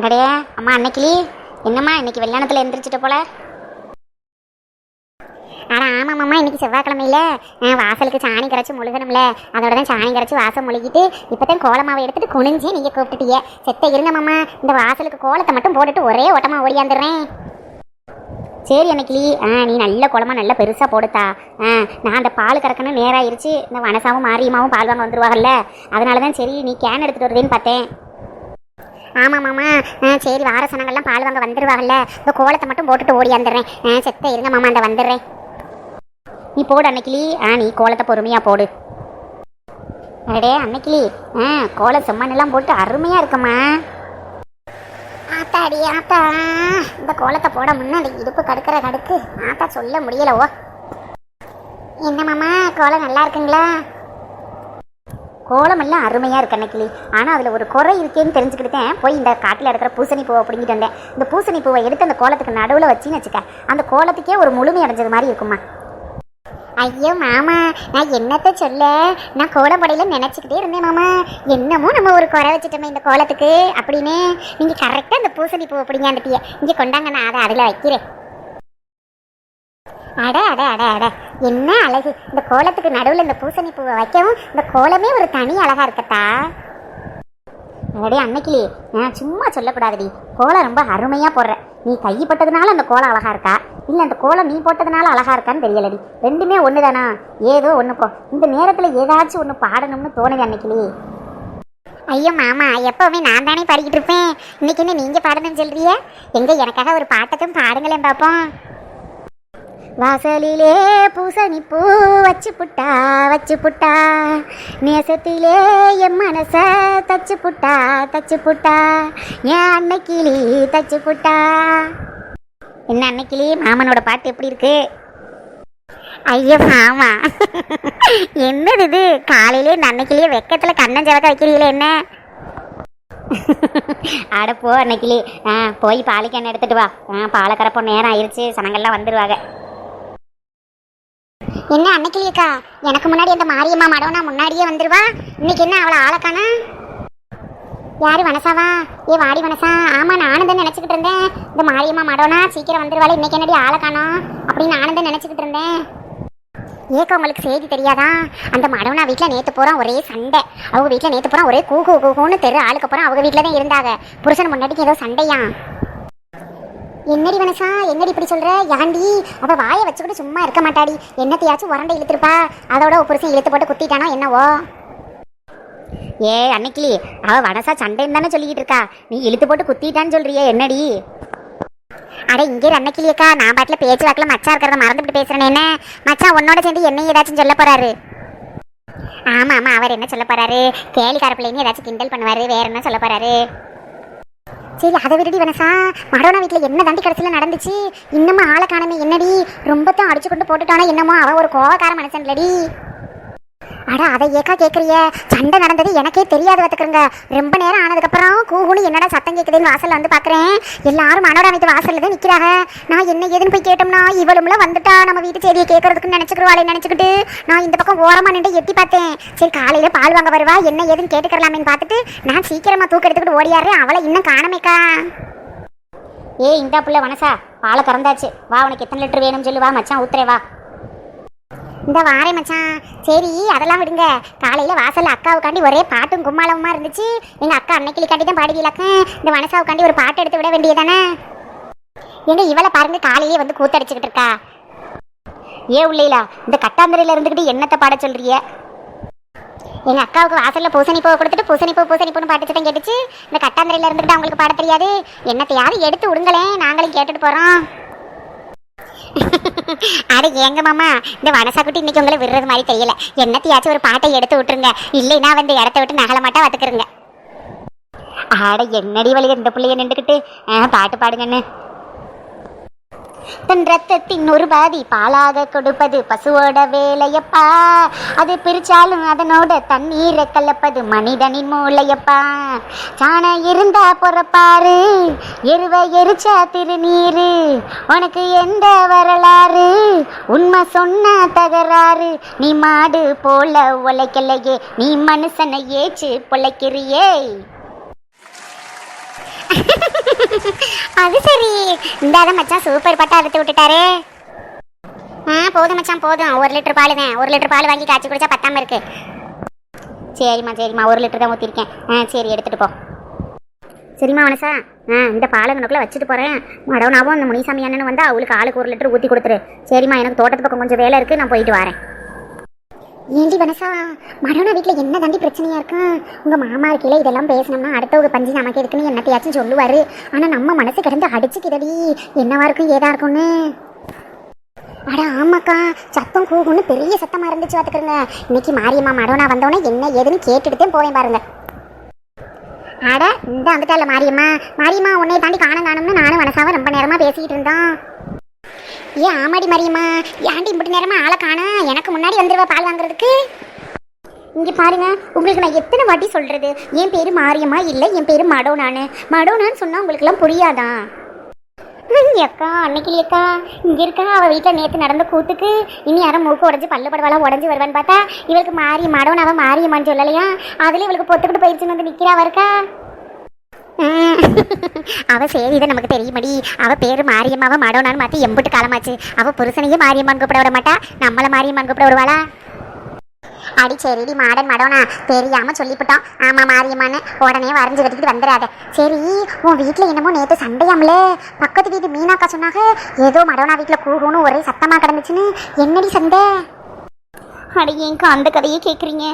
அடடே அம்மா அன்னைக்கிளி என்னம்மா இன்னைக்கு வெள்ளாணத்தில் எந்திரிச்சிட்ட போல? அட ஆமாம்மா இன்னைக்கு செவ்வாய்க்கிழமையில அஹ், வாசலுக்கு சாணி கரைச்சி முழுகணும்ல. அதோட தான் சாணி கரைச்சி வாசல் முழுகிட்டு இப்போ தான் கோலமாவை எடுத்துட்டு குனிஞ்சு நீங்கள் கூப்பிட்டுட்டிய. செத்த இருங்க இந்த வாசலுக்கு கோலத்தை மட்டும் போட்டுட்டு ஒரே ஓட்டமாக ஓடியாந்துடுறேன். சரி அன்னைக்கிளி ஆ நீ நல்ல குளமா நல்ல பெருசாக போடுத்தா. ஆ நான் அந்த பால் கறக்கணும் நேராயிருச்சு. இந்த வனசாவும் மாரியம்மாவும் பால் வாங்க வந்துருவாங்கல்ல. அதனால தான் சரி நீ கேன் எடுத்துகிட்டு வருதுன்னு பார்த்தேன். ஆமாம் மாமா. ஆ சரி வார சனங்கள்லாம் பால் வாங்க வந்துடுவாங்கல்ல இந்த கோலத்தை மட்டும் போட்டுட்டு ஓடி வந்துடுறேன். ஆ செத்த இருங்க மாமா அந்த வந்துடுறேன். நீ போடு அன்னைக்கிளி. ஆ நீ கோலத்தை பொறுமையாக போடு. அடே அன்னைக்கிளி. ஆ கோலம் செம்மண்ணெல்லாம் போட்டு அருமையாக இருக்குமா? ஆத்தாடி ஆத்தா. இந்த கோலத்தை போட முன்னாடி இடுப்பு கடுக்கிற கடுக்கு. ஆத்தா சொல்ல முடியல ஓ. என்ன மாமா? கோலம் நல்லா இருக்குங்களா? கோலம் எல்லாம் அருமையாக இருக்கு அன்னைக்கிளி ஆனால் அதில் ஒரு குறை இருக்கேன்னு தெரிஞ்சுக்கிட்டேன் போய் இந்த காட்டில் இருக்கிற பூசணி பூவை பிடிங்கிட்டு வந்தேன். இந்த பூசணி பூவை எடுத்து அந்த கோலத்துக்கு நடுவில் வச்சுன்னு வச்சுக்க அந்த கோலத்துக்கே ஒரு முழுமை அடைஞ்சது மாதிரி இருக்குமா ஐயோ மாமா நான் என்னத்தை சொல்ல? நான் கோலப்படையில நினச்சிக்கிட்டே இருந்தேன் மாமா. என்னமோ நம்ம ஒரு குறை வச்சுட்டோமே இந்த கோலத்துக்கு அப்படின்னு. நீங்கள் கரெக்டாக அந்த பூசணி பூவை பிடிங்காண்டுட்டிய இங்கே கொண்டாங்க நான் அதை அதில் வைக்கிறேன். அட அட அட அட. என்ன அழகு. இந்த கோலத்துக்கு நடுவில் இந்த பூசணி பூவை வைக்கவும் இந்த கோலமே ஒரு தனி அழகா இருக்கத்தா? அடே அன்னைக்கிலே நான் சும்மா சொல்லக்கூடாதுடி. கோலம் ரொம்ப அருமையாக போடுற. நீ கைப்பட்டதுனால அந்த கோலம் அழகா இருக்கா? இல்லை அந்த கோலம் நீ போட்டதுனால அழகா இருக்கான்னு தெரியலடி. ரெண்டுமே ஒன்று தானா ஏதோ ஒன்று போ. இந்த நேரத்தில் ஏதாச்சும் ஒன்று பாடணும்னு தோணுது அன்னைக்கிலே. ஐயோ மாமா எப்போவுமே நான் தானே பாடிக்கிட்டு இருப்பேன். இன்னைக்கு என்ன நீங்கள் பாடணும்னு சொல்றிய எங்கே எனக்காக ஒரு பாட்டத்தையும் பாடுங்களேன் பார்ப்போம் வாசலிலே பூசணி பூ வச்சு புட்டா வச்சு புட்டா நேசத்திலே என் மனச தச்சு புட்டா தச்சு புட்டா என் அன்னைக்கிளி தச்சு புட்டா என்ன அன்னைக்கிளி மாமனோட பாட்டு எப்படி இருக்கு? ஐயோ மாமா. என்னது இது? காலையிலே இந்த அன்னைக்கிலேயே வெக்கத்துல கண்ணன் ஜலக்க வைக்கிறீங்களே என்ன? அட போ அன்னைக்கிளி. ஆ போய் பாலிக்கண்ணை எடுத்துட்டு வா. ஆ பாலை நேரம் ஆயிடுச்சு சனங்கள்லாம் வந்துடுவாங்க என்ன அன்னைக்கிளியக்கா எனக்கு முன்னாடி அந்த மாரியம்மா மடவனா முன்னாடியே வந்துருவா? இன்னைக்கு என்ன அவளை ஆளக்கானா யாரு வனசாவா? ஏ வாடி வனசா. ஆமா நானும் தான் நினச்சிக்கிட்டு இருந்தேன். இந்த மாரியம்மா மடவனா சீக்கிரம் வந்துருவாள் இன்னைக்கு என்னடி ஆளை காணோம் அப்படின்னு நானும் தான் நினச்சிக்கிட்டு இருந்தேன். ஏக்கா உங்களுக்கு செய்தி தெரியாதா? அந்த மடவனா வீட்டில் நேற்று போகிறோம் ஒரே சண்டை. அவங்க வீட்டில் நேற்று போகிறோம் ஒரே கூகு கூகுன்னு தெரு. ஆளுக்கு போகிறோம் அவங்க வீட்டில் தான் இருந்தாங்க. புருஷன் முன்னாடிக்கு ஏதோ சண்டையா என்னடி வனசா என்னடி இப்படி சொல்ற? யாண்டி அவ வாயை வச்சுக்கிட்டு சும்மா இருக்க மாட்டாடி. என்னத்தையாச்சும் உரண்டை இழுத்துருப்பா. அதோட ஒரு புருஷன் இழுத்து போட்டு குத்திட்டானோ என்னவோ? ஏ அன்னைக்கிளி அவ வனசா சண்டைன்னு தானே சொல்லிக்கிட்டு இருக்கா. நீ இழுத்து போட்டு குத்திட்டான்னு சொல்றியே என்னடி? அட இங்கே அன்னைக்கிளியக்கா நான் பாட்டில் பேச்சு வாக்கில் மச்சா இருக்கிறத மறந்துட்டு பேசுறேன். என்ன? மச்சான் உன்னோட சேர்ந்து என்ன ஏதாச்சும் சொல்ல போறாரு. ஆமா ஆமா அவர் என்ன சொல்ல போறாரு? கேலி பிள்ளைங்க ஏதாச்சும் கிண்டல் பண்ணுவார். வேற என்ன சொல்ல போறாரு? சரி அதை விடுடி வனசா? மடோனா வீட்டில் என்ன தண்டி கடைசியில் நடந்துச்சு? இன்னமும் ஆளை காணமே என்னடி? ரொம்ப தான் அடிச்சு கொண்டு போட்டுட்டானா என்னமோ அவன் ஒரு கோவக்கார மனுஷன்லடி. அட அதை ஏக்கா கேட்குறிய சண்டை நடந்தது எனக்கே தெரியாது பார்த்துக்கிறங்க ரொம்ப நேரம் ஆனதுக்கப்புறம் கூகுனு என்னடா சத்தம் கேட்குதுன்னு வாசலில் வந்து பார்க்குறேன் எல்லாரும் மனோரமைக்கு வாசலில் தான் நிற்கிறாங்க நான் என்ன ஏதுன்னு போய் கேட்டோம்னா இவளும்ல வந்துட்டா நம்ம வீட்டு செய்தியை கேட்கறதுக்குன்னு நினச்சிக்கிறவாளே நினச்சிக்கிட்டு நான் இந்த பக்கம் ஓரமாக நின்று எட்டி பார்த்தேன். சரி காலையில் பால் வாங்க வருவா என்ன ஏதுன்னு கேட்டுக்கலாமேன்னு பார்த்துட்டு நான் சீக்கிரமாக தூக்க எடுத்துக்கிட்டு ஓடியாடுறேன். அவளை இன்னும் காணமேக்கா. ஏய் இந்த பிள்ளை வனசா பாலை கறந்தாச்சு. வா உனக்கு எத்தனை லிட்டர் வேணும்னு சொல்லு. வா மச்சான் ஊத்துறே வா. இந்த வாரே மச்சான். சரி அதெல்லாம் விடுங்க. காலையில் வாசலில் அக்காவுக்காண்டி ஒரே பாட்டும் கும்மாளவுமா இருந்துச்சு. எங்கள் அக்கா அன்னைக்கிளிக்காண்டி தான் பாடுவீலக்க இந்த மனசாவுக்காண்டி ஒரு பாட்டு எடுத்து விட வேண்டியதானே? எங்க இவளை பாருங்க காலையிலே வந்து கூத்தடிச்சுக்கிட்டு இருக்கா. ஏ உள்ளீலா இந்த கட்டாந்தரையில் இருந்துக்கிட்டு என்னத்தை பாட சொல்கிறிய எங்கள் அக்காவுக்கு வாசலில் பூசணி பூவை கொடுத்துட்டு பூசணி பூ பூசணி பூன்னு பாட்டு சத்தம் கேட்டுச்சு. இந்த கட்டாந்தரையில் இருந்துக்கிட்டு அவங்களுக்கு பாட தெரியாது. என்னத்தையாவது எடுத்து விடுங்களேன். நாங்களும் கேட்டுட்டு போகிறோம் அட ஏங்க மாமா இந்த வனசா குட்டி இன்னைக்கு உங்களை விடுறது மாதிரி தெரியல. என்னத்தையாச்சும் ஒரு பாட்டை எடுத்து விட்டுருங்க. இல்லைன்னா வந்து இடத்த விட்டு நகல மாட்டா வத்துக்கிறங்க ஆட என்னடி வழி இந்த பிள்ளைய நின்றுக்கிட்டு? பாட்டு பாடுங்கன்னு. தன் ரத்தத்தின் ஒரு பாதி பாலாக கொடுப்பது பசுவோட வேலையப்பா. அது பிரிச்சாலும் அதனோட தண்ணீரை கலப்பது மனிதனின் மூளையப்பா. சாண இருந்தா பொறப்பாரு எருவை எரிச்சா திருநீரு. உனக்கு எந்த வரலாறு? உண்மை சொன்னா தகராறு. நீ மாடு போல உழைக்கலையே நீ மனுஷனை ஏச்சு பொழைக்கிறியே. அது சரி. இந்தாத மச்சான் சூப்பர் பட்டா அறுத்து விட்டுட்டாரு. ஆ போதும் மச்சான் போதும். ஒரு லிட்டர் பால் தான். ஒரு லிட்டர் பால் வாங்கி காய்ச்சி குடிச்சா பத்தாம இருக்கு. சரிம்மா சரிம்மா. ஒரு லிட்டர் தான் ஊற்றிருக்கேன் ஆ சரி எடுத்துட்டு போ. சரிம்மா மனசா? ஆ இந்த பாலங்கனுக்குள்ள வச்சுட்டு போகிறேன் மடவனாவும் அந்த முனிசாமி அண்ணன் வந்து அவளுக்கு ஆளுக்கு ஒரு லிட்டர் ஊற்றி கொடுத்துரு. சரிம்மா எனக்கு தோட்டத்து பக்கம் கொஞ்சம் வேலை இருக்குது நான் போயிட்டு வரேன். ஏண்டி வனசா? மரோனா வீட்டில் என்ன தாண்டி பிரச்சனையாக இருக்கு? உங்கள் மாமா இருக்கையில இதெல்லாம் பேசணும்னா அடுத்தவங்க பஞ்சு நமக்கு இருக்குன்னு என்னத்தையாச்சும் சொல்லுவார். ஆனால் நம்ம மனசு கிடந்து அடிச்சுக்கிதடி என்னவா இருக்கும் ஏதா இருக்கும்னு? அட ஆமாக்கா சத்தம் கூகுன்னு பெரிய சத்தமாக இருந்துச்சு பார்த்துக்கிறங்க இன்னைக்கு மாரியம்மா மரோனா வந்தோடனே என்ன ஏதுன்னு கேட்டுட்டு தான் போவேன் பாருங்க. அட இந்த வந்துட்டால மாரியம்மா. மாரியம்மா உன்னை தாண்டி காண காணும்னு நானும் மனசாவை ரொம்ப நேரமாக பேசிக்கிட்டு இருந்தோம். ஏன் ஆமாடி மாரியம்மா. ஏன்டி இப்படி நேரமா ஆளை காணா? எனக்கு முன்னாடி வந்துருவா பால் வாங்குறதுக்கு. இங்கே பாருங்க உங்களுக்கு நான் எத்தனை வாட்டி சொல்கிறது என் பேர் மாரியம்மா இல்லை என் பேர் மடோனானு மடோனான்னு சொன்னால் உங்களுக்குலாம் புரியாதான் புரியாதா அக்கா அன்னைக்கு அக்கா இங்கே இருக்கா அவள் வீட்டில் நேற்று நடந்த கூத்துக்கு. இனி யாரும் மூக்கு உடஞ்சி பல்லு படவெல்லாம் உடஞ்சி வருவான்னு பார்த்தா இவளுக்கு மாறி மடவன் அவ மாரியம்மான்னு சொல்லலையா? அதுல இவளுக்கு பொத்துக்கிட்டு போயிடுச்சுன்னு வந்து நிற்கிறா இருக்கா? அவ சரி நமக்கு தெரியுமடி. அவ பேரு மாரியம்மாவை மடோனான்னு மாத்தி எம்புட்டு காலமாச்சு. அவ புருஷனையே மாரியம்மான் கூப்பிட விட மாட்டா? நம்மள மாரியம்மான் கூப்பிட விடுவாளா? அடி சரிடி மாடன் மடோனா. தெரியாம சொல்லிவிட்டோம் ஆமா மாரியம்மான்னு. உடனே வரைஞ்சு கட்டிட்டு வந்துடாத சரி உன் வீட்டுல என்னமோ நேத்து சண்டையாம்ல. பக்கத்து வீட்டு மீனாக்கா சொன்னாங்க ஏதோ மடோனா வீட்ல கூகுன்னு ஒரே சத்தமா கிடந்துச்சுன்னு. என்னடி சண்டை? அட ஏங்க அந்த கதையே கேட்குறீங்க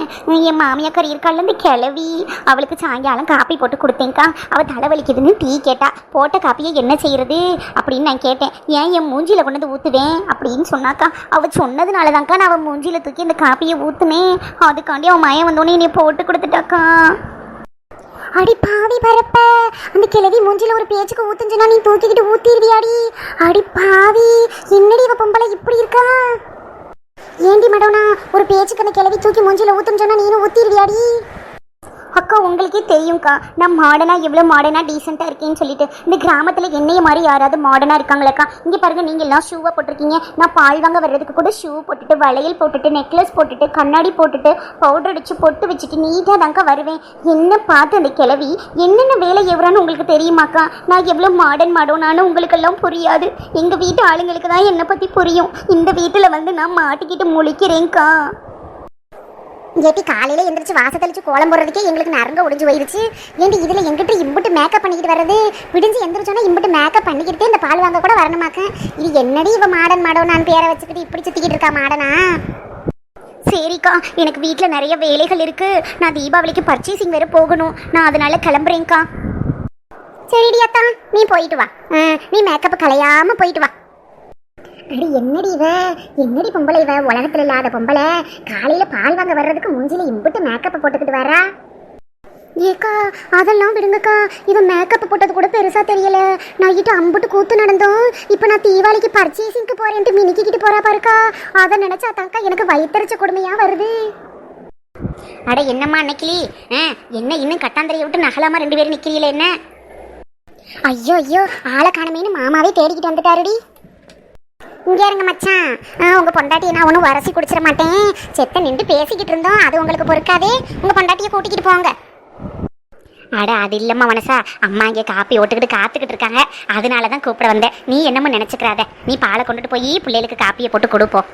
என் மாமியாக்காரி இருக்காள் இந்த கிளவி. அவளுக்கு சாயங்காலம் காப்பி போட்டு கொடுத்தேங்க்கா அவள் தலைவலிக்குதுன்னு டீ கேட்டா. போட்ட காப்பியை என்ன செய்யறது? அப்படின்னு நான் கேட்டேன். ஏன் என் மூஞ்சியில் கொண்டு வந்து ஊற்றுவேன் அப்படின்னு சொன்னாக்கா அவள் சொன்னதுனால தான்க்கா நான் அவள் மூஞ்சியில் தூக்கி அந்த காப்பியை ஊற்றுனேன் அதுக்காண்டி அவன் மயம் வந்தோடனே என்னை போட்டு கொடுத்துட்டாக்கா. அடி பாவி பரப்ப. அந்த கிழவி மூஞ்சில ஒரு பேச்சுக்கு ஊத்துஞ்சுனா நீ தூக்கிக்கிட்டு ஊத்திடுவியாடி. அடி பாவி. என்னடி இவ பொம்பளை இப்படி இருக்கா? ஏண்டி மடோனா ஒரு பேச்சுக்கு அந்த கிளவி தூக்கி மூஞ்சில ஊத்துன்னு சொன்னா நீனும் ஊத்திடுவியாடி? அக்கா உங்களுக்கே தெரியும்க்கா. நான் மாடனாக எவ்வளோ மாடனாக டீசெண்டாக இருக்கேன்னு சொல்லிட்டு இந்த கிராமத்தில் என்னைய மாதிரி யாராவது மாடர்னாக இருக்காங்களேக்கா? இங்கே பாருங்க நீங்கள் எல்லாம் ஷூவை போட்டிருக்கீங்க. நான் பால் வாங்க வர்றதுக்கு கூட ஷூ போட்டுட்டு வளையல் போட்டுட்டு நெக்லஸ் போட்டுட்டு கண்ணாடி போட்டுட்டு பவுடர் அடித்து பொட்டு வச்சுட்டு நீட்டாக தாங்க்கா வருவேன். என்ன பார்த்து அந்த கிளவி என்னென்ன வேலை எவ்வளோன்னு உங்களுக்கு தெரியுமாக்கா? நான் எவ்வளோ மாடர்ன் மாடோனானு உங்களுக்கெல்லாம் புரியாது. எங்கள் வீட்டு ஆளுங்களுக்கு தான் என்னை பற்றி புரியும். இந்த வீட்டில் வந்து நான் மாட்டிக்கிட்டு முழிக்கிறேங்க்கா ஏட்டி காலையில எந்திரிச்சு வாச தெளிச்சு கோலம் போடுறதுக்கே எங்களுக்கு நரங்க ஒடிஞ்சு போயிருச்சு. ஏண்டி இதுல எங்கிட்ட இம்புட்டு மேக்கப் பண்ணிக்கிட்டு வர்றது? விடிஞ்சு எந்திரிச்சோன்னா இம்பிட்டு மேக்கப் பண்ணிக்கிட்டே இந்த பால் வாங்க கூட வரணுமாக்க. இது என்னடி இவ மாடன் மாடோ நான் பேரை வச்சுக்கிட்டு இப்படி சுத்திக்கிட்டு இருக்கா மாடனா? சரிக்கா எனக்கு வீட்டில் நிறைய வேலைகள் இருக்குது நான் தீபாவளிக்கு பர்ச்சேசிங் வேறு போகணும். நான் அதனால் கிளம்புறேன்க்கா. சரிடி அத்தா நீ போயிட்டு வா. ஆ, நீ மேக்கப் கலையாமல் போயிட்டு வா. அடி என்னடி இவ? என்னடி பொம்பளை இவ? உலகத்துல இல்லாத பொம்பளை. காலையில பால் வாங்க வர்றதுக்கு மூஞ்சில இம்புட்டு மேக்கப் போட்டுக்கிட்டு வரா? ஏக்கா அதெல்லாம் விடுங்கக்கா. இவன் மேக்கப் போட்டது கூட பெருசா தெரியல. நைட்டு அம்புட்டு கூத்து நடந்தோம். இப்போ நான் தீபாவளிக்கு பர்ச்சேசிங்க்கு போறேன்ட்டு மினிக்கிட்டு போறா பாருக்கா. அதை நினைச்சா தாக்கா எனக்கு வயிற்றுச்ச கொடுமையா வருது. அட என்னம்மா நிக்கிலி ஆ என்ன இன்னும் கட்டாந்தரையை விட்டு நகலாமா ரெண்டு பேரும் நிக்கிறீங்களே என்ன? ஐயோ ஐயோ ஆளை காணமேனு மாமாவே தேடிக்கிட்டு வந்துட்டாருடி. இங்க இருங்க மச்சான். ஆ, உங்க பொண்டாட்டியை நான் ஒன்றும் வரசி குடிச்சிட மாட்டேன். செத்த நின்று பேசிக்கிட்டு இருந்தோம். அது உங்களுக்கு பொறுக்காதே. உங்க பொண்டாட்டியை கூட்டிக்கிட்டு போங்க. அட அது இல்லம்மா மனசா. அம்மா இங்கே காப்பி ஓட்டுக்கிட்டு காத்துக்கிட்டு இருக்காங்க. அதனால தான் கூப்பிட வந்தேன். நீ என்னமோ நினச்சிக்கிறாத. நீ பாலை கொண்டுட்டு போய் பிள்ளைகளுக்கு காப்பியை போட்டு கொடுப்போம்?